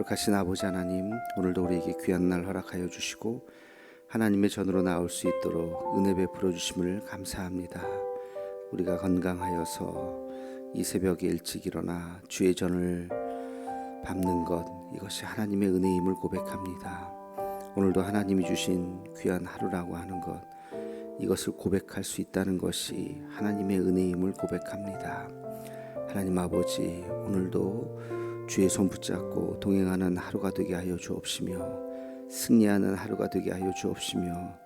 거룩하신 아버지 하나님, 오늘도 우리에게 귀한 날 허락하여 주시고 하나님의 전으로 나올 수 있도록 은혜 베풀어 주심을 감사합니다. 우리가 건강하여서 이 새벽에 일찍 일어나 주의 전을 밟는 것 이것이 하나님의 은혜임을 고백합니다. 오늘도 하나님이 주신 귀한 하루라고 하는 것 이것을 고백할 수 있다는 것이 하나님의 은혜임을 고백합니다. 하나님 아버지 오늘도 주의 손 붙잡고 동행하는 하루가 되게 하여 주옵시며 승리하는 하루가 되게 하여 주옵시며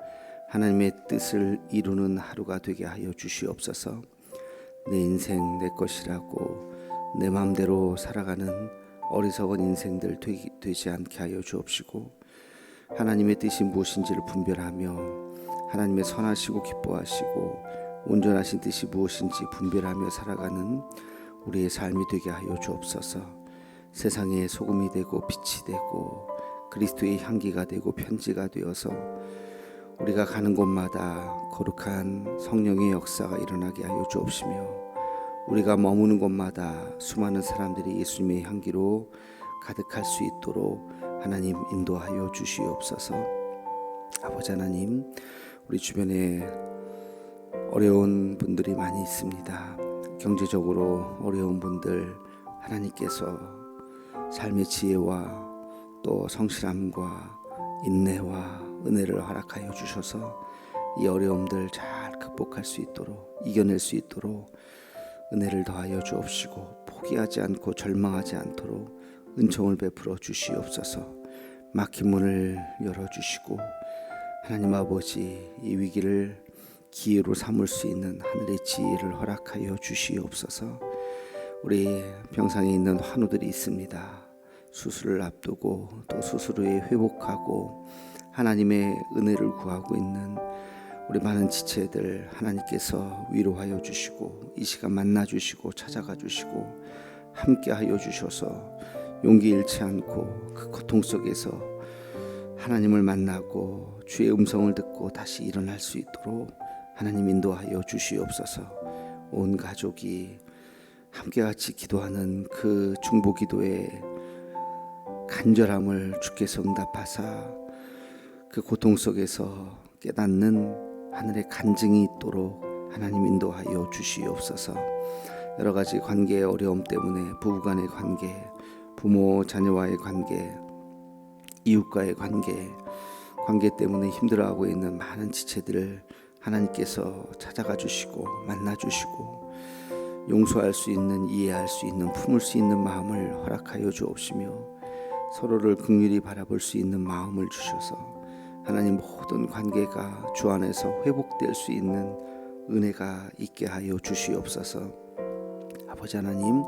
하나님의 뜻을 이루는 하루가 되게 하여 주시옵소서. 내 인생 내 것이라고 내 마음대로 살아가는 어리석은 인생들 되기, 되지 않게 하여 주옵시고 하나님의 뜻이 무엇인지를 분별하며 하나님의 선하시고 기뻐하시고 온전하신 뜻이 무엇인지 분별하며 살아가는 우리의 삶이 되게 하여 주옵소서. 세상의 소금이 되고 빛이 되고 그리스도의 향기가 되고 편지가 되어서 우리가 가는 곳마다 거룩한 성령의 역사가 일어나게 하여 주옵시며 우리가 머무는 곳마다 수많은 사람들이 예수님의 향기로 가득할 수 있도록 하나님 인도하여 주시옵소서. 아버지 하나님, 우리 주변에 어려운 분들이 많이 있습니다. 경제적으로 어려운 분들 하나님께서 삶의 지혜와 또 성실함과 인내와 은혜를 허락하여 주셔서 이 어려움들 잘 극복할 수 있도록 이겨낼 수 있도록 은혜를 더하여 주옵시고 포기하지 않고 절망하지 않도록 은총을 베풀어 주시옵소서. 막힌 문을 열어 주시고 하나님 아버지 이 위기를 기회로 삼을 수 있는 하늘의 지혜를 허락하여 주시옵소서. 우리 병상에 있는 환우들이 있습니다 수술을 앞두고 또 수술 후에 회복하고 하나님의 은혜를 구하고 있는 우리 많은 지체들 하나님께서 위로하여 주시고 이 시간 만나 주시고 찾아가 주시고 함께 하여 주셔서 용기 잃지 않고 그 고통 속에서 하나님을 만나고 주의 음성을 듣고 다시 일어날 수 있도록 하나님 인도하여 주시옵소서. 온 가족이 함께 같이 기도하는 그 중보 기도에 간절함을 주께서 응답하사 그 고통 속에서 깨닫는 하늘의 간증이 있도록 하나님 인도하여 주시옵소서. 여러 가지 관계의 어려움 때문에 부부간의 관계, 부모 자녀와의 관계, 이웃과의 관계, 관계 때문에 힘들어하고 있는 많은 지체들을 하나님께서 찾아가 주시고 만나 주시고 용서할 수 있는 이해할 수 있는 품을 수 있는 마음을 허락하여 주옵시며 서로를 극률히 바라볼 수 있는 마음을 주셔서 하나님 모든 관계가 주 안에서 회복될 수 있는 은혜가 있게 하여 주시옵소서. 아버지 하나님,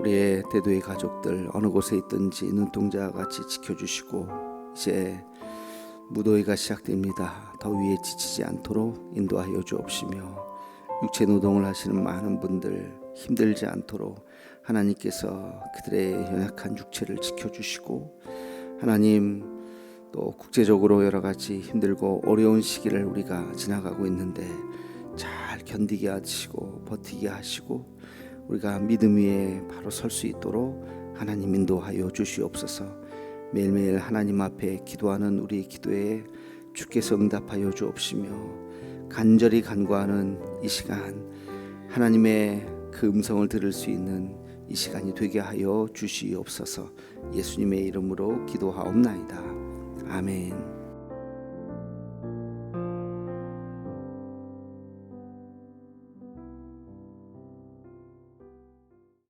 우리의 대도의 가족들 어느 곳에 있든지 눈동자와 같이 지켜주시고 이제 무더위가 시작됩니다. 더위에 지치지 않도록 인도하여 주옵시며 육체 노동을 하시는 많은 분들 힘들지 않도록 하나님께서 그들의 연약한 육체를 지켜주시고 하나님 또 국제적으로 여러 가지 힘들고 어려운 시기를 우리가 지나가고 있는데 잘 견디게 하시고 버티게 하시고 우리가 믿음 위에 바로 설 수 있도록 하나님 인도하여 주시옵소서. 매일매일 하나님 앞에 기도하는 우리 기도에 주께서 응답하여 주옵시며 간절히 간구하는 이 시간 하나님의 그 음성을 들을 수 있는 이 시간이 되게 하여 주시옵소서. 예수님의 이름으로 기도하옵나이다. 아멘.